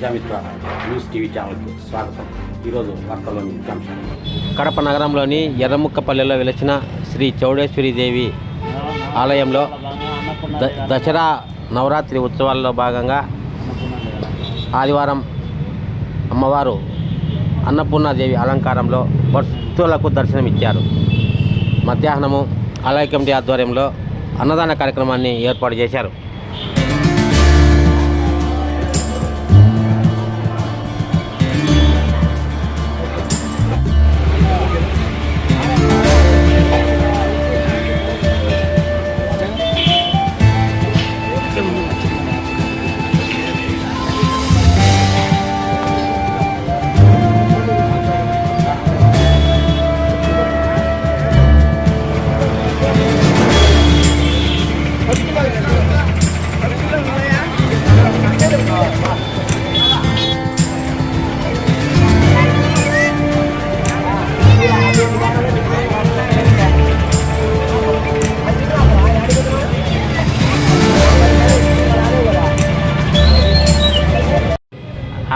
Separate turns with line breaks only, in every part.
Prajamitra news TV ఛానల్కి స్వాగతం. ఈరోజు వార్తల్లోని ముఖ్యాంశాలు
కడప నగరంలోని ఎర్రముక్కపల్లెలో వెలిచిన శ్రీ చౌడేశ్వరి దేవి ఆలయంలో ద దసరా నవరాత్రి ఉత్సవాల్లో భాగంగా ఆదివారం అమ్మవారు అన్నపూర్ణాదేవి అలంకారంలో భక్తులకు దర్శనమిచ్చారు. మధ్యాహ్నము ఆలయ కమిటీ ఆధ్వర్యంలో అన్నదాన కార్యక్రమాన్ని ఏర్పాటు చేశారు.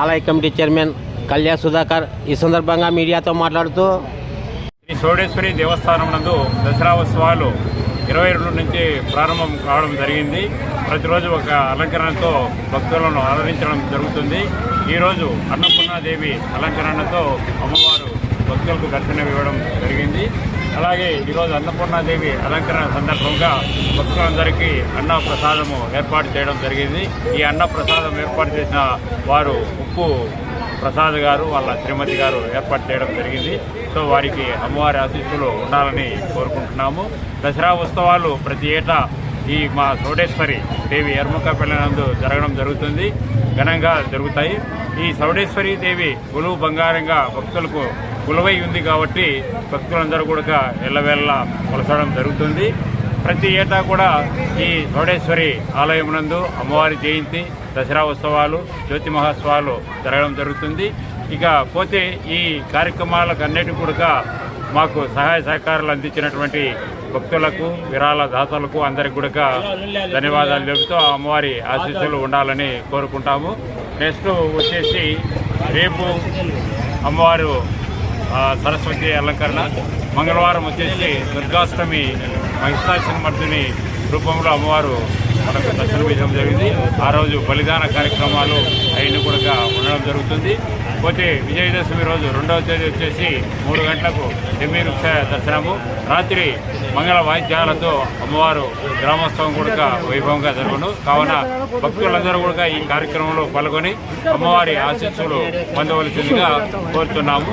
ఆలయ కమిటీ చైర్మన్ కళ్యాణ్ సుధాకర్ ఈ సందర్భంగా మీడియాతో మాట్లాడుతూ
శ్రీ సోడేశ్వరి దేవస్థానం నందు దసరా ఉత్సవాలు ఇరవై రెండు నుంచి ప్రారంభం కావడం జరిగింది. ప్రతిరోజు ఒక అలంకరణతో భక్తులను అలరించడం జరుగుతుంది. ఈరోజు అన్నపూర్ణాదేవి అలంకరణతో అమ్మవారు భక్తులకు దర్శనం ఇవ్వడం జరిగింది. అలాగే ఈరోజు అన్నపూర్ణాదేవి అలంకరణ సందర్భంగా భక్తులందరికీ అన్న ప్రసాదము ఏర్పాటు చేయడం జరిగింది. ఈ అన్న ప్రసాదం ఏర్పాటు చేసిన వారు ఉప్పు ప్రసాద్ గారు వాళ్ళ శ్రీమతి గారు ఏర్పాటు చేయడం జరిగింది. సో వారికి అమ్మవారి ఆశీస్సులు ఉండాలని కోరుకుంటున్నాము. దసరా ఉత్సవాలు ప్రతి ఏటా ఈ మా సౌడేశ్వరి దేవి ఎర్మకపల్లి నందు జరగడం జరుగుతుంది. ఘనంగా జరుగుతాయి. ఈ సౌడేశ్వరి దేవి గులువు బంగారంగా భక్తులకు కొలువై ఉంది కాబట్టి భక్తులందరూ కూడా ఎల్లవేళ్ళ కొలసడం జరుగుతుంది. ప్రతి ఏటా కూడా ఈ చోడేశ్వరి ఆలయం నందు అమ్మవారి జయంతి దసరా ఉత్సవాలు జ్యోతి మహోత్సవాలు జరగడం జరుగుతుంది. ఇక పోతే ఈ కార్యక్రమాలకు అన్నిటి కూడా మాకు సహాయ సహకారాలు అందించినటువంటి భక్తులకు విరాళ దాతలకు అందరికి కూడా ధన్యవాదాలు చెబుతూ అమ్మవారి ఆశీస్సులు ఉండాలని కోరుకుంటాము. నెక్స్ట్ వచ్చేసి రేపు అమ్మవారు సరస్వతి అలంకరణ. మంగళవారం వచ్చేసి దుర్గాష్టమి మహిషాసుమర్దిని రూపంలో అమ్మవారు మనకు దర్శనమిచ్చడం జరిగింది. ఆ రోజు బలిదాన కార్యక్రమాలు అవన్నీ కూడా ఉండడం జరుగుతుంది. పోతే విజయదశమి రోజు రెండవ తేదీ వచ్చేసి మూడు గంటలకు డెమ్మి దర్శనము. రాత్రి మంగళ వాయిద్యాలతో అమ్మవారు గ్రామోత్సవం కూడా వైభవంగా జరుగును కావున భక్తులందరూ కూడా ఈ కార్యక్రమంలో పాల్గొని అమ్మవారి ఆశీస్సులు పొందవలసిందిగా కోరుతున్నాము.